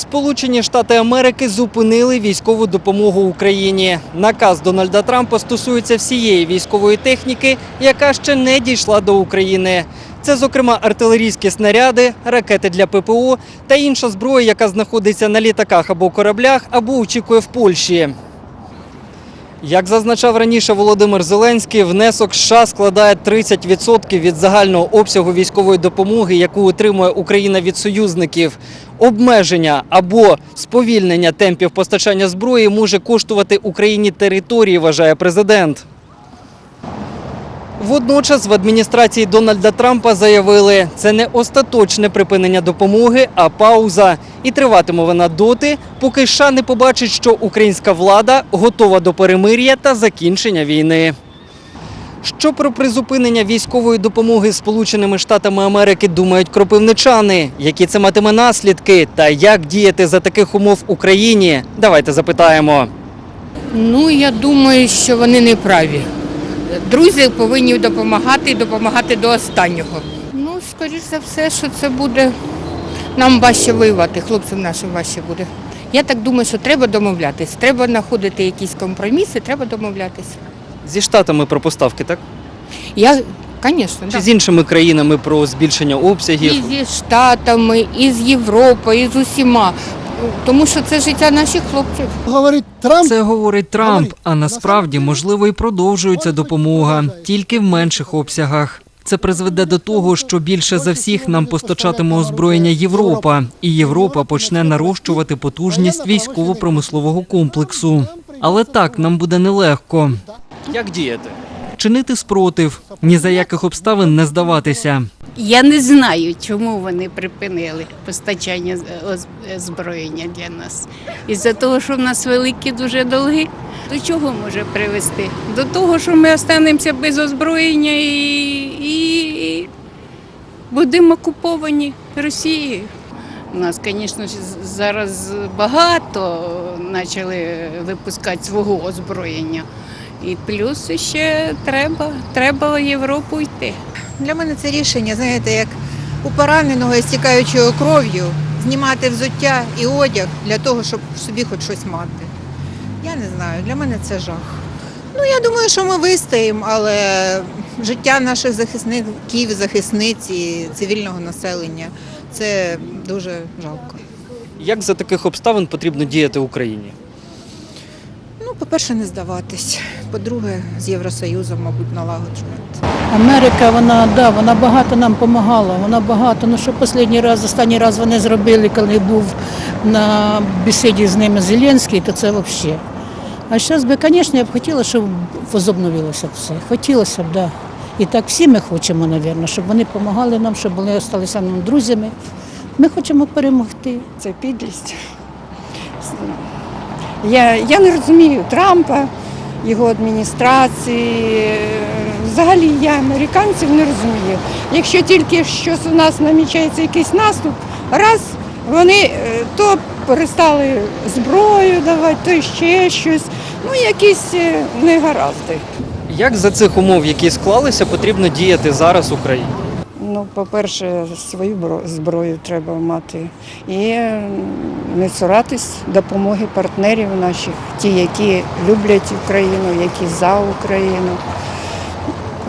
Сполучені Штати Америки зупинили військову допомогу Україні. Наказ Дональда Трампа стосується всієї військової техніки, яка ще не дійшла до України. Це, зокрема, артилерійські снаряди, ракети для ППО та інша зброя, яка знаходиться на літаках або кораблях, або очікує в Польщі. Як зазначав раніше Володимир Зеленський, внесок США складає 30% від загального обсягу військової допомоги, яку отримує Україна від союзників. Обмеження або сповільнення темпів постачання зброї може коштувати Україні території, вважає президент. Водночас в адміністрації Дональда Трампа заявили, це не остаточне припинення допомоги, а пауза. І триватиме вона доти, поки США не побачить, що українська влада готова до перемир'я та закінчення війни. Що про призупинення військової допомоги Сполученими Штатами Америки думають кропивничани? Які це матиме наслідки? Та як діяти за таких умов Україні? Давайте запитаємо. Ну, я думаю, що вони не праві. Друзі повинні допомагати і допомагати до останнього. Ну, скоріш за все, що це буде нам важче воювати, хлопцям нашим важче буде. Я так думаю, що треба домовлятись. Треба знаходити якісь компроміси, треба домовлятися. Зі штатами про поставки, так? Я, звісно, Чи з іншими країнами про збільшення обсягів? і зі Штатами, і з Європою, і з усіма. Тому що це життя наших хлопців. Говорить Трамп. Це говорить Трамп, а насправді можливо і продовжується допомога, тільки в менших обсягах. Це призведе до того, що більше за всіх нам постачатиме озброєння Європа, і Європа почне нарощувати потужність військово-промислового комплексу. Але так нам буде нелегко. Як діяти? Чинити спротив, ні за яких обставин не здаватися. Я не знаю, чому вони припинили постачання озброєння для нас. Із-за того, що в нас великі дуже долги. До чого може привести? До того, що ми останемося без озброєння і, і будемо окуповані Росією. У нас, звісно, зараз багато почали випускати свого озброєння. І плюс ще треба, треба в Європу йти. Для мене це рішення, знаєте, як у пораненого і стікаючого кров'ю знімати взуття і одяг для того, щоб собі хоч щось мати. Я не знаю, для мене це жах. Ну, я думаю, що ми вистоїмо, але життя наших захисників, захисниць і цивільного населення це дуже жалко. Як за таких обставин потрібно діяти Україні? По-перше, не здаватись. По-друге, з Євросоюзом, мабуть, налагоджувати. Америка, вона да, вона багато нам допомагала. Вона багато. Ну що останній раз, останній раз вони зробили, коли був на бесіді з ними Зеленський, то це взагалі. А зараз би, звісно, я б хотіла, щоб возобновилося все. Хотілося б, да. І так всі ми хочемо, мабуть, щоб вони допомагали нам, щоб вони залишилися нам друзями. Ми хочемо перемогти. Це підлість. Я, я не розумію Трампа, його адміністрації. Взагалі я американців не розумію. Якщо тільки щось у нас намічається якийсь наступ, раз вони е, то перестали зброю давати, то ще щось. Ну, якісь е, негаразди. Як за цих умов, які склалися, потрібно діяти зараз Україні? По-перше, свою зброю треба мати і не цуратись допомоги партнерів наших, ті, які люблять Україну, які за Україну.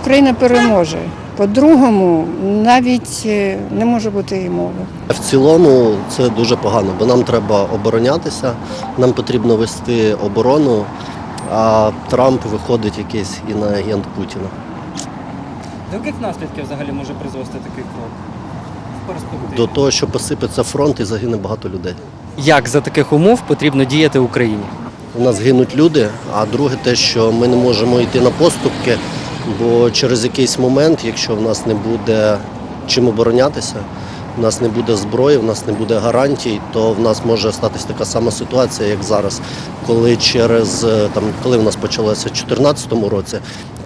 Україна переможе. По-другому, навіть е, не може бути і мови. В цілому це дуже погано, бо нам треба оборонятися, нам потрібно вести оборону, а Трамп виходить якийсь іноагент Путіна. До яких наслідків взагалі може призвести такий крок? В перспективі. До того, що посипеться фронт і загине багато людей. Як за таких умов потрібно діяти Україні? У нас гинуть люди, а друге те, що ми не можемо йти на поступки, бо через якийсь момент, якщо в нас не буде чим оборонятися, в нас не буде зброї, в нас не буде гарантій, то в нас може статись така сама ситуація, як зараз, коли через е, там, коли в нас почалося в 2014 році,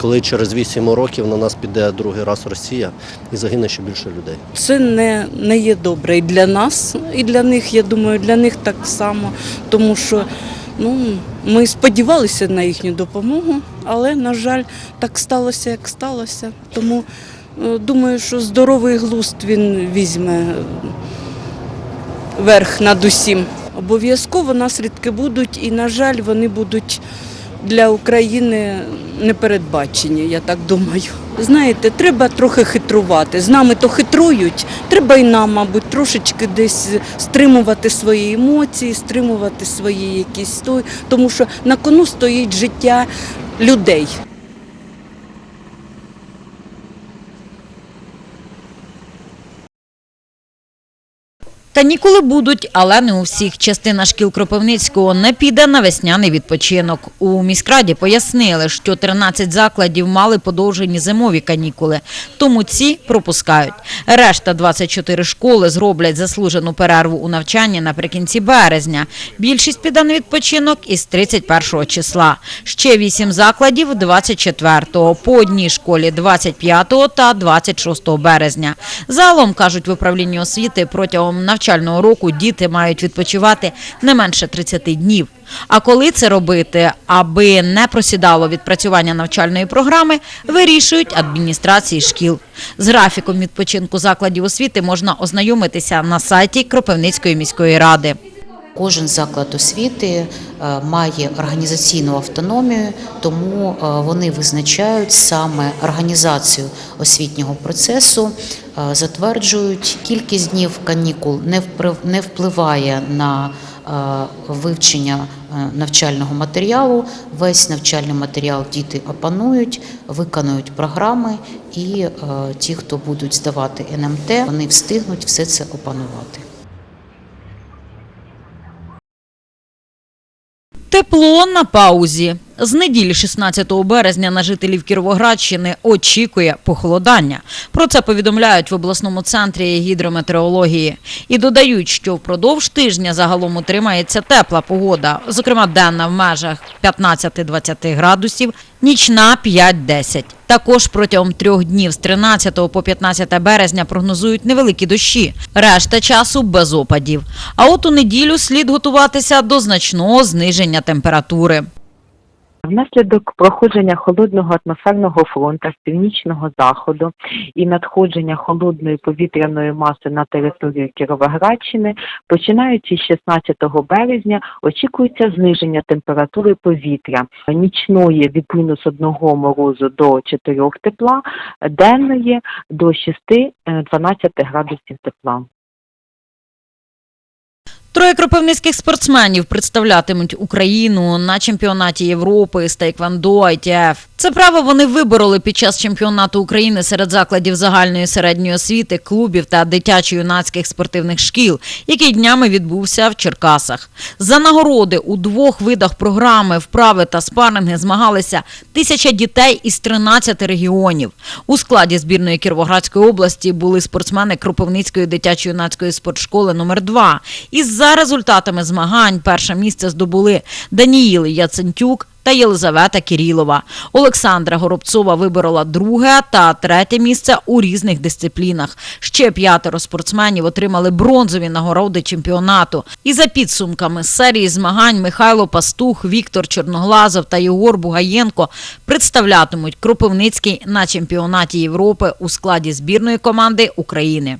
коли через 8 років на нас піде другий раз Росія і загине ще більше людей. Це не, не є добре і для нас, і для них, я думаю, для них так само. Тому що ну, ми сподівалися на їхню допомогу, але, на жаль, так сталося, як сталося. Тому думаю, що здоровий глузд він візьме е, верх над усім. Обов'язково наслідки будуть, і, на жаль, вони будуть для України непередбачені, я так думаю. Знаєте, треба трохи хитрувати. З нами то хитрують, треба і нам, мабуть, трошечки десь стримувати свої емоції, стримувати свої якісь той, тому що на кону стоїть життя людей. Канікули будуть, але не у всіх. Частина шкіл Кропивницького не піде на весняний відпочинок. У міськраді пояснили, що 13 закладів мали подовжені зимові канікули, тому ці пропускають. Решта 24 школи зроблять заслужену перерву у навчанні наприкінці березня. Більшість піде на відпочинок із 31 числа. Ще 8 закладів 24-го, по одній школі 25 та 26 березня. Загалом, кажуть в управлінні освіти, протягом навчального року діти мають відпочивати не менше 30 днів. А коли це робити, аби не просідало відпрацювання навчальної програми, вирішують адміністрації шкіл. З графіком відпочинку закладів освіти можна ознайомитися на сайті Кропивницької міської ради. Кожен заклад освіти е, має організаційну автономію, тому е, вони визначають саме організацію освітнього процесу, е, затверджують кількість днів канікул, не впливає на вивчення навчального матеріалу. Весь навчальний матеріал діти опанують, виконують програми, і ті, хто будуть здавати НМТ, вони встигнуть все це опанувати. Тепло на паузі. З неділі 16 березня на жителів Кіровоградщини очікує похолодання. Про це повідомляють в обласному центрі гідрометеорології. І додають, що впродовж тижня загалом утримається тепла погода, зокрема денна в межах 15-20 градусів, нічна 5-10. Також протягом трьох днів з 13 по 15 березня прогнозують невеликі дощі. Решта часу без опадів. А от у неділю слід готуватися до значного зниження температури. Внаслідок проходження холодного атмосферного фронта з північного заходу і надходження холодної повітряної маси на територію Кіровоградщини, починаючи з 16 березня, очікується зниження температури повітря нічної від мінус 1 морозу до 4 тепла, денної до 6-12 градусів тепла. Троє кропивницьких спортсменів представлятимуть Україну на чемпіонаті Європи з Тейквандо ITF. Це право вони вибороли під час чемпіонату України серед закладів загальної середньої освіти, клубів та дитячо-юнацьких спортивних шкіл, який днями відбувся в Черкасах. За нагороди у двох видах програми вправи та спаринги змагалися тисяча дітей із 13 регіонів. У складі збірної Кіровоградської області були спортсмени Кропивницької дитячо-юнацької спортшколи номер 2 Із за результатами змагань перше місце здобули Даніїл Яцентюк та Єлизавета Кірілова. Олександра Горобцова виборола друге та третє місце у різних дисциплінах. Ще п'ятеро спортсменів отримали бронзові нагороди чемпіонату. І за підсумками серії змагань Михайло Пастух, Віктор Чорноглазов та Єгор Бугаєнко представлятимуть Кропивницький на чемпіонаті Європи у складі збірної команди України.